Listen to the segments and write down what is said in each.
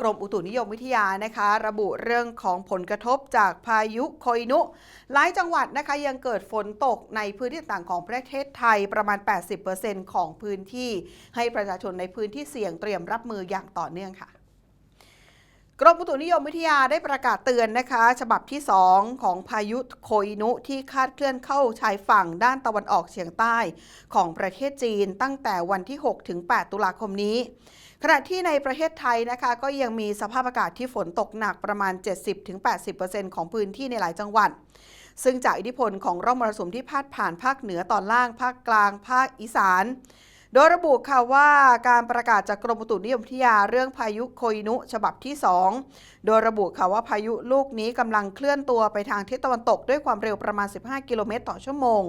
กรมอุตุนิยมวิทยานะคะ ระบุเรื่องของผลกระทบจากพายุโคยนุ หลายจังหวัดนะคะยังเกิดฝนตกในพื้นที่ต่างของประเทศไทยประมาณ 80%ของพื้นที่ ให้ประชาชนในพื้นที่เสี่ยงเตรียมรับมืออย่างต่อเนื่องค่ะ กรมอุตุนิยมวิทยาได้ประกาศเตือนนะคะ ฉบับที่ 2 ของพายุโคยนุที่คาดเคลื่อนเข้าชายฝั่งด้านตะวันออกเฉียงใต้ ของประเทศจีนตั้งแต่วันที่ 6 ถึง 8 ตุลาคมนี้ ขณะที่ในประเทศไทยนะคะ ก็ยังมีสภาพอากาศที่ฝนตกหนักประมาณ 70-80%ของพื้นที่ในหลายจังหวัด ซึ่งจากอิทธิพลของร่องมรสุมที่พาดผ่านภาคเหนือตอนล่างภาคกลางภาคอีสาน โดยระบุค่ะว่าการประกาศจากกรมอุตุนิยมวิทยาเรื่องพายุโคยนุฉบับที่ 2 โดยระบุค่ะว่าพายุลูกนี้กำลังเคลื่อนตัวไปทางทิศตะวันตกด้วยความเร็วประมาณ 15 กิโลเมตรต่อชั่วโมง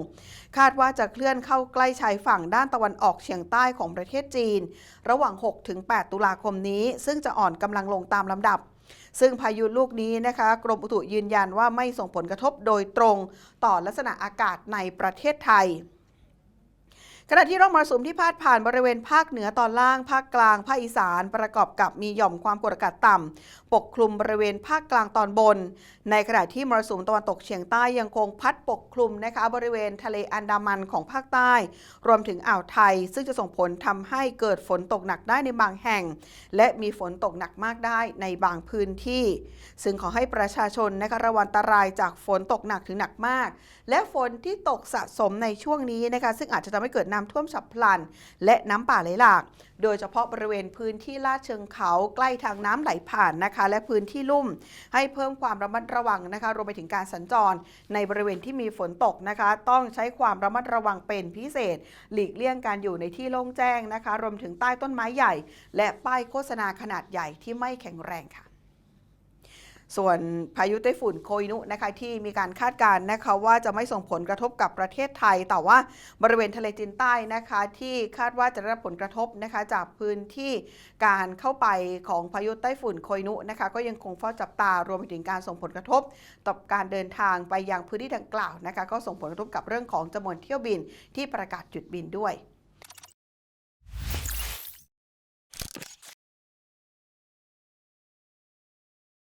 คาดว่าจะเคลื่อนเข้าใกล้ชายฝั่งด้านตะวันออกเฉียงใต้ของประเทศจีน ระหว่าง 6-8 ตุลาคมนี้ ซึ่งจะอ่อนกำลังลงตามลำดับซึ่งพายุลูกนี้นะคะกรมอุตุยืนยันว่าไม่ส่งผลกระทบโดยตรงต่อลักษณะอากาศในประเทศไทย ขณะที่ร่องมรสุมที่พาดผ่านบริเวณภาคเหนือตอนล่าง ภาคกลาง ภาคอีสาน ประกอบกับมีหย่อมความกดอากาศต่ำ ปกคลุมบริเวณภาคกลางตอนบน ในขณะที่มรสุมตะวันตกเฉียงใต้ยังคงพัดปกคลุมนะคะบริเวณทะเลอันดามันของภาคใต้ รวมถึงอ่าวไทย ซึ่งจะส่งผลทำให้เกิดฝนตกหนักได้ในบางแห่ง และมีฝนตกหนักมากได้ในบางพื้นที่ ซึ่งขอให้ประชาชนนะคะระวังอันตรายจากฝนตกหนักถึงหนักมาก และฝนที่ตกสะสมในช่วงนี้นะคะซึ่งอาจจะทำให้เกิดน้ำท่วมฉับพลัน และน้ำป่าไหลหลาก โดยเฉพาะบริเวณพื้นที่ลาดเชิงเขาใกล้ทางน้ำไหลผ่านนะคะ และพื้นที่ลุ่ม ให้เพิ่มความระมัดระวังนะคะรวมไปถึงการสัญจร ในบริเวณที่มีฝนตกนะคะ ต้องใช้ความระมัดระวังเป็นพิเศษ หลีกเลี่ยงการอยู่ในที่โล่งแจ้งนะคะ รวมถึงใต้ต้นไม้ใหญ่ และป้ายโฆษณาขนาดใหญ่ที่ไม่แข็งแรงค่ะ ส่วนพายุไต้ฝุ่นโคยนุนะคะที่มีการคาดการณ์นะคะว่าจะไม่ส่งผลกระทบกับประเทศไทย แต่ว่าบริเวณทะเลจีนใต้นะคะที่คาดว่าจะได้รับผลกระทบนะคะจากพื้นที่การเข้าไปของพายุไต้ฝุ่นโคยนุนะคะก็ยังคงเฝ้าจับตารวมไปถึงการส่งผลกระทบต่อการเดินทางไปยังพื้นที่ดังกล่าวนะคะก็ส่งผลกระทบกับเรื่องของจำนวนเที่ยวบินที่ประกาศหยุดบินด้วย